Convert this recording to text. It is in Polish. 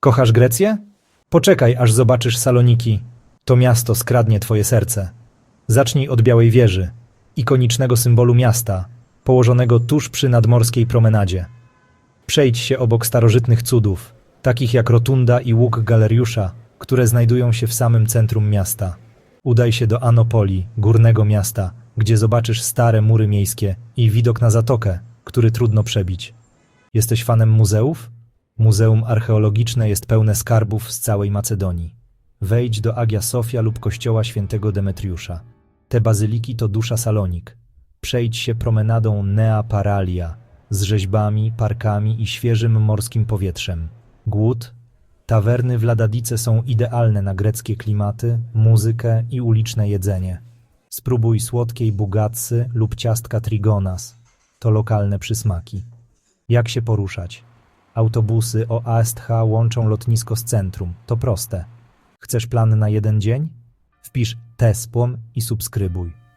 Kochasz Grecję? Poczekaj, aż zobaczysz Saloniki. To miasto skradnie twoje serce. Zacznij od Białej Wieży, ikonicznego symbolu miasta, położonego tuż przy nadmorskiej promenadzie. Przejdź się obok starożytnych cudów, takich jak rotunda i łuk galeriusza, które znajdują się w samym centrum miasta. Udaj się do Anopoli, górnego miasta, gdzie zobaczysz stare mury miejskie i widok na zatokę, który trudno przebić. Jesteś fanem muzeów? Muzeum archeologiczne jest pełne skarbów z całej Macedonii. Wejdź do Agia Sofia lub kościoła świętego Demetriusza. Te bazyliki to dusza Salonik. Przejdź się promenadą Nea Paralia z rzeźbami, parkami i świeżym morskim powietrzem. Głód? Tawerny w Ladadice są idealne na greckie klimaty, muzykę i uliczne jedzenie. Spróbuj słodkiej bugatsy lub ciastka trigonas. To lokalne przysmaki. Jak się poruszać? Autobusy o ASTH łączą lotnisko z centrum. To proste. Chcesz plan na jeden dzień? Wpisz TESPOM i subskrybuj.